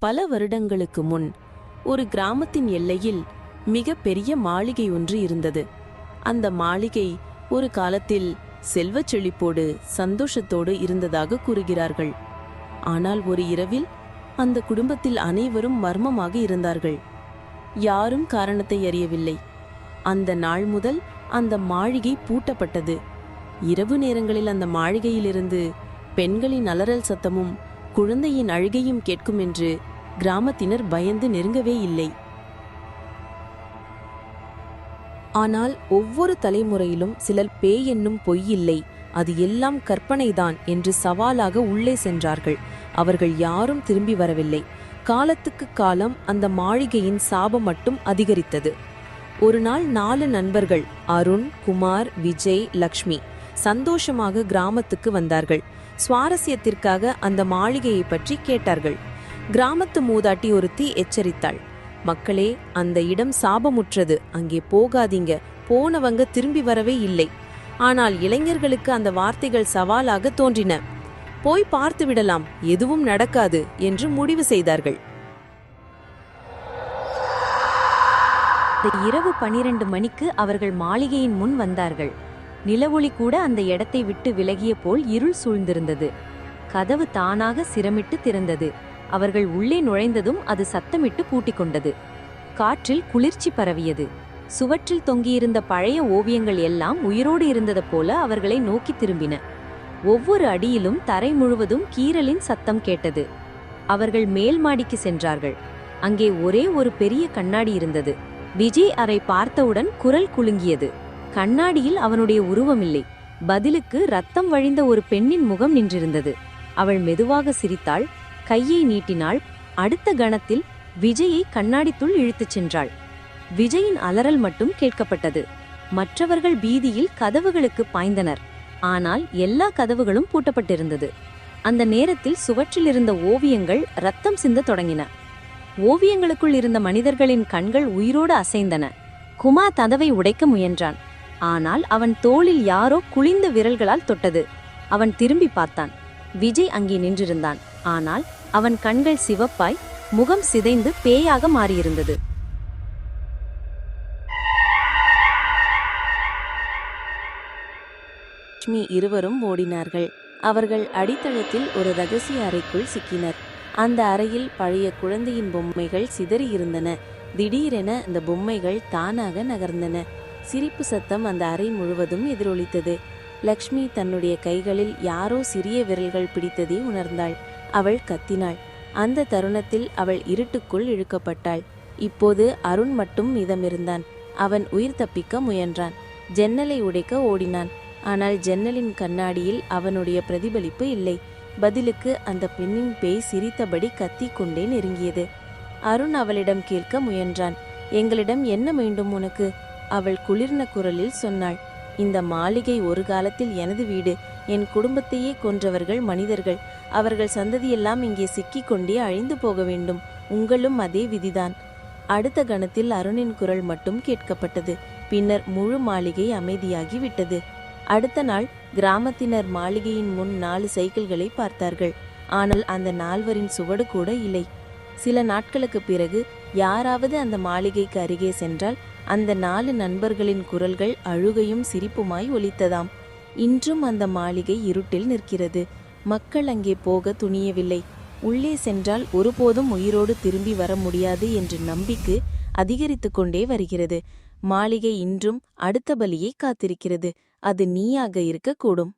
பல வருடங்களுக்கு முன் ஒரு கிராமத்தின் எல்லையில் மிக பெரிய மாளிகை ஒன்று இருந்தது. அந்த மாளிகை ஒரு காலத்தில் செல்வச் செழிப்போடு சந்தோஷத்தோடு இருந்ததாக கூறுகிறார்கள். ஆனால் ஒரு இரவில் அந்த குடும்பத்தில் அனைவரும் மர்மமாக இருந்தார்கள். யாரும் காரணத்தை அறியவில்லை. அந்த நாள் முதல் அந்த மாளிகை பூட்டப்பட்டது. இரவு நேரங்களில் அந்த மாளிகையிலிருந்து பெண்களின் அலறல் சத்தமும் குழந்தையின் அழுகையும் கேட்கும் என்று கிராமத்தினர் பயந்து நெருங்கவே இல்லை. ஆனால் ஒவ்வொரு தலைமுறையிலும் சிலர் பேய் என்னும் பொய்யில்லை அது எல்லாம் கற்பனைதான் என்று சவாலாக உள்ளே சென்றார்கள். அவர்கள் யாரும் திரும்பி வரவில்லை. காலத்துக்கு காலம் அந்த மாளிகையின் சாபம் மட்டும் அதிகரித்தது. ஒரு நாள் நாலு நண்பர்கள் அருண் குமார் விஜய் லக்ஷ்மி சந்தோஷமாக கிராமத்துக்கு வந்தார்கள். சுவாரஸ்யத்திற்காக அந்த மாளிகையை பற்றி கேட்டார்கள். கிராமத்து மூதாட்டி ஒருத்தி எச்சரித்தாள். மக்களே அந்த இடம் சாபமுற்றது. அங்கே போகாதீங்க. போனவங்க திரும்பி வரவே இல்லை. ஆனால் இளைஞர்களுக்கு அந்த வார்த்தைகள் சவாலாக தோன்றின. போய் பார்த்து விடலாம். எதுவும் நடக்காது என்று முடிவு செய்தார்கள். இரவு பனிரெண்டு மணிக்கு அவர்கள் மாளிகையின் முன் வந்தார்கள். நிலவொளி கூட அந்த இடத்தை விட்டு விலகிய போல் இருள் சூழ்ந்திருந்தது. கதவு தானாக சிரமிட்டு திறந்தது. அவர்கள் உள்ளே நுழைந்ததும் அது சத்தமிட்டு பூட்டிக் கொண்டது காற்றில் குளிர்ச்சி பரவியது. சுவற்றில் தொங்கியிருந்த பழைய ஓவியங்கள் எல்லாம் உயிரோடு இருந்தது போல அவர்களை நோக்கி திரும்பின. ஒவ்வொரு அடியிலும் தரை முழுவதும் கீறலின் சத்தம் கேட்டது. அவர்கள் மேல் மாடிக்கு சென்றார்கள். அங்கே ஒரே ஒரு பெரிய கண்ணாடி இருந்தது. விஜய் அறை பார்த்தவுடன் குரல் குலுங்கியது. கண்ணாடியில் அவனுடைய உருவமில்லை. பதிலுக்கு ரத்தம் வழிந்த ஒரு பெண்ணின் முகம் நின்றிருந்தது. அவள் மெதுவாக சிரித்தாள். கையை நீட்டினாள். அடுத்த கணத்தில் விஜயை கண்ணாடித்துள் இழுத்துச் சென்றாள். விஜயின் அலறல் மட்டும் கேட்கப்பட்டது. மற்றவர்கள் பீதியில் கதவுகளுக்கு பாய்ந்தனர். ஆனால் எல்லா கதவுகளும் பூட்டப்பட்டிருந்தது. அந்த நேரத்தில் சுவற்றில் இருந்த ஓவியங்கள் ரத்தம் சிந்த தொடங்கின. ஓவியங்களுக்குள் இருந்த மனிதர்களின் கண்கள் உயிரோடு அசைந்தன. குமா கதவை உடைக்க முயன்றான். ஆனால் அவன் தோளில் யாரோ குளிந்த விரல்களால் தொட்டது. அவன் திரும்பி பார்த்தான். விஜய் அங்கே நின்றிருந்தான். ஆனால் அவன் கண்கள் சிவப்பாய் முகம் சிதைந்து பேயாக மாறியிருந்தது. லட்சுமி இருவரும் ஓடினார்கள். அவர்கள் அடித்தளத்தில் ஒரு ரகசிய அறைக்குள் சிக்கினர். அந்த அறையில் பழைய குழந்தையின் பொம்மைகள் சிதறியிருந்தன. திடீரென அந்த பொம்மைகள் தானாக நகர்ந்தன. சிரிப்பு சத்தம் அந்த அறை முழுவதும் எதிரொலித்தது. லக்ஷ்மி தன்னுடைய கைகளில் யாரோ சிறிய விரல்கள் பிடித்ததை உணர்ந்தாள். அவள் கத்தினாள். அந்த தருணத்தில் அவள் இருட்டுக்குள் இழுக்கப்பட்டாள். இப்போது அருண் மட்டும் மீதமிருந்தான். அவன் உயிர் தப்பிக்க முயன்றான். ஜன்னலை உடைக்க ஓடினான். ஆனால் ஜன்னலின் கண்ணாடியில் அவனுடைய பிரதிபலிப்பு இல்லை. பதிலுக்கு அந்த பெண்ணின் பேய் சிரித்தபடி கத்திக் கொண்டே நெருங்கியது. அருண் அவளிடம் கேட்க முயன்றான். எங்களிடம் என்ன வேண்டும் உனக்கு? அவள் குளிர்ந்த குரலில் சொன்னாள். இந்த மாளிகை ஒரு காலத்தில் எனது வீடு. என் குடும்பத்தையே கொன்றவர்கள் மனிதர்கள். அவர்கள் சந்ததியெல்லாம் இங்கே சிக்கிக் கொண்டே அழிந்து போக வேண்டும். உங்களும் அதே விதிதான். அடுத்த கணத்தில் அருணின் குரல் மட்டும் கேட்கப்பட்டது. பின்னர் முழு மாளிகை அமைதியாகி விட்டது. அடுத்த நாள் கிராமத்தினர் மாளிகையின் முன் நாலு சைக்கிள்களை பார்த்தார்கள். ஆனால் அந்த நால்வரின் சுவடு கூட இல்லை. சில நாட்களுக்கு பிறகு யாராவது அந்த மாளிகைக்கு அருகே சென்றால் அந்த நாலு நண்பர்களின் குரல்கள் அழுகையும் சிரிப்புமாய் ஒலித்ததாம். இன்றும் அந்த மாளிகை இருட்டில் நிற்கிறது. மக்கள் அங்கே போக துணியவில்லை. உள்ளே சென்றால் ஒருபோதும் உயிரோடு திரும்பி வர முடியாது என்ற நம்பிக்கை அதிகரித்து கொண்டே வருகிறது. மாளிகை இன்றும் அடுத்த பலியை காத்திருக்கிறது. அது நீயாக இருக்கக்கூடும்.